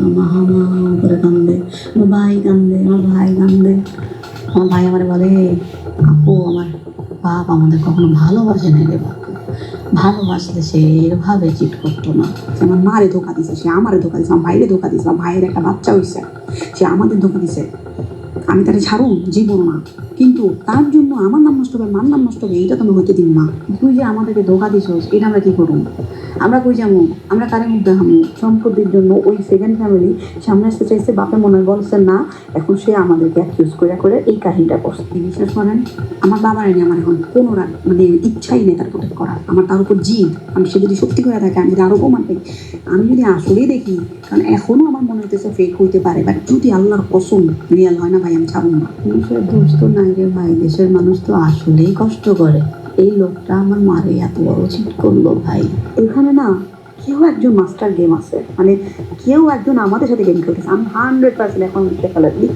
মা মা করে কান্দে। আমার ভাই কান্দে আমার ভাই কান্দে। আমার ভাই আমার বলে, আপু, আমার বাপ আমাদের কখনো ভালোবাসে না রে বাপু। ভালোবাসলে সে এভাবে চিট করতো না। সে আমার মারে ধোকা দিছে, সে আমারে ধোকা দিছে, আমার ভাইরে ধোকা দিছে, আমার ভাইয়ের একটা বাচ্চা হয়েছে সে আমাদের ধোকা দিছে। আমি তারে ছাড়ুন জীবন না কিন্তু তার জন্য আমার নাম নষ্ট হবে মার নাম নষ্ট হবে এইটা তো আমি হইতে দিন না। তুই যে আমাদেরকে ধোকা দিছস, এটা আমরা কি করুন আমরা কই যাব আমরা কারে মুখ দেখাবো সম্পত্তির জন্য ওই সেকেন্ড ফ্যামিলি সামনে আসতে চাইছে, বাপে মনে বলছে, না, এখন সে আমাদেরকে অ্যাকিউজ করে করে এই কাহিনীটা করছে। বিশ্বাস করেন? আমার বাবার নিয়ে আমার এখন কোনো মানে ইচ্ছাই নেই তার প্রোটেক্ট করার। আমার তার উপর জিদ। আমি সে যদি সত্যি করে থাকে, আমি যদি আরও প্রমাণ পাই আমি যদি আসলেই দেখি, কারণ এখনও আমার মনে হইতেছে ফেক হইতে পারে বাট যদি আল্লাহর কসম রিয়াল হয় না ভাই আমি ঠাম্মা মানুষের দোষ তো নাই রে ভাই, দেশের মানুষ তো আসলেই কষ্ট করে। এই লোকটা আমার মারে এত বড় চিট করল ভাই। এখানে না কেউ একজন মাস্টার গেম আছে। মানে কেউ একজন আমাদের সাথে গেম খেলতেছে। আমি হান্ড্রেড পার্সেন্ট এখন লাগলি